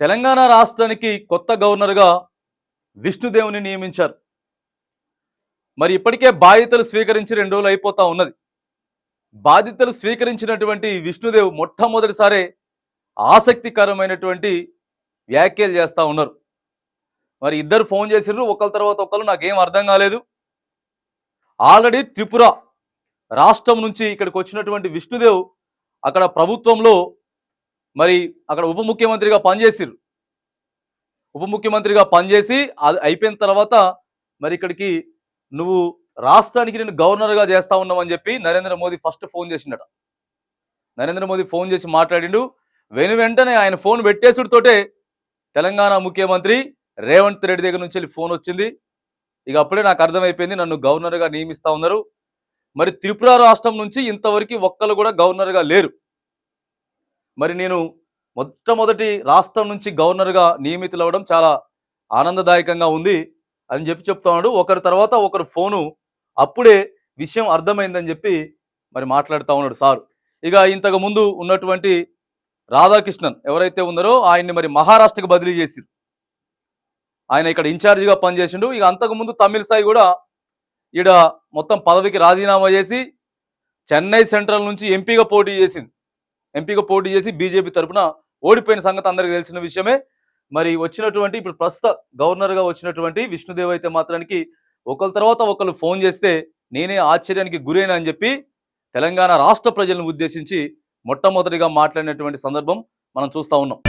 తెలంగాణ రాష్ట్రానికి కొత్త గవర్నర్గా విష్ణుదేవుని నియమించారు. మరి ఇప్పటికే బాధ్యతలు స్వీకరించి రెండు రోజులు అయిపోతా ఉన్నది. బాధ్యతలు స్వీకరించినటువంటి విష్ణుదేవ్ మొట్టమొదటిసారే ఆసక్తికరమైనటువంటి వ్యాఖ్యలు చేస్తూ ఉన్నారు. మరి ఇద్దరు ఫోన్ చేసిర్రు ఒకళ్ళ తర్వాత ఒకరు నాకేం అర్థం కాలేదు. ఆల్రెడీ త్రిపుర రాష్ట్రం నుంచి ఇక్కడికి వచ్చినటువంటి విష్ణుదేవ్ అక్కడ ప్రభుత్వంలో మరి అక్కడ ఉప ముఖ్యమంత్రిగా పనిచేసిర్రు. ఉప ముఖ్యమంత్రిగా పనిచేసి అది అయిపోయిన తర్వాత మరి ఇక్కడికి నువ్వు రాష్ట్రానికి నేను గవర్నర్గా చేస్తా ఉన్నామని చెప్పి నరేంద్ర మోదీ ఫస్ట్ ఫోన్ చేసిండట. నరేంద్ర మోదీ ఫోన్ చేసి మాట్లాడిండు. వెను వెంటనే ఆయన ఫోన్ పెట్టేసుడితోటే తెలంగాణ ముఖ్యమంత్రి రేవంత్ రెడ్డి దగ్గర నుంచి వెళ్ళి ఫోన్ వచ్చింది. ఇక అప్పుడే నాకు అర్థమైపోయింది నన్ను గవర్నర్గా నియమిస్తా ఉన్నారు. మరి త్రిపుర రాష్ట్రం నుంచి ఇంతవరకు ఒక్కరు కూడా గవర్నర్గా లేరు. మరి నేను మొట్టమొదటి రాష్ట్రం నుంచి గవర్నర్గా నియమితులు అవ్వడం చాలా ఆనందదాయకంగా ఉంది అని చెప్పి చెప్తా ఉన్నాడు ఒకరి తర్వాత ఒకరు ఫోను. అప్పుడే విషయం అర్థమైందని చెప్పి మరి మాట్లాడుతూ ఉన్నాడు సార్. ఇక ఇంతకు ముందు ఉన్నటువంటి రాధాకృష్ణన్ ఎవరైతే ఉన్నారో ఆయన్ని మరి మహారాష్ట్రకు బదిలీ చేసిరు. ఆయన ఇక్కడ ఇన్ఛార్జిగా పనిచేసిండు. ఇక అంతకుముందు తమిళ సాయి కూడా ఈడ మొత్తం పదవికి రాజీనామా చేసి చెన్నై సెంట్రల్ నుంచి ఎంపీగా పోటీ చేసింది ఎంపీగా పోటీ చేసి బీజేపీ తరఫున ఓడిపోయిన సంగతి అందరికీ తెలిసిన విషయమే. మరి వచ్చినటువంటి ఇప్పుడు ప్రస్తుత గవర్నర్గా వచ్చినటువంటి విష్ణుదేవ్ అయితే మాత్రానికి ఒకరి తర్వాత ఒకరు ఫోన్ చేస్తే నేనే ఆశ్చర్యానికి గురైన అని చెప్పి తెలంగాణ రాష్ట్ర ప్రజలను ఉద్దేశించి మొట్టమొదటిగా మాట్లాడినటువంటి సందర్భం మనం చూస్తా ఉన్నాం.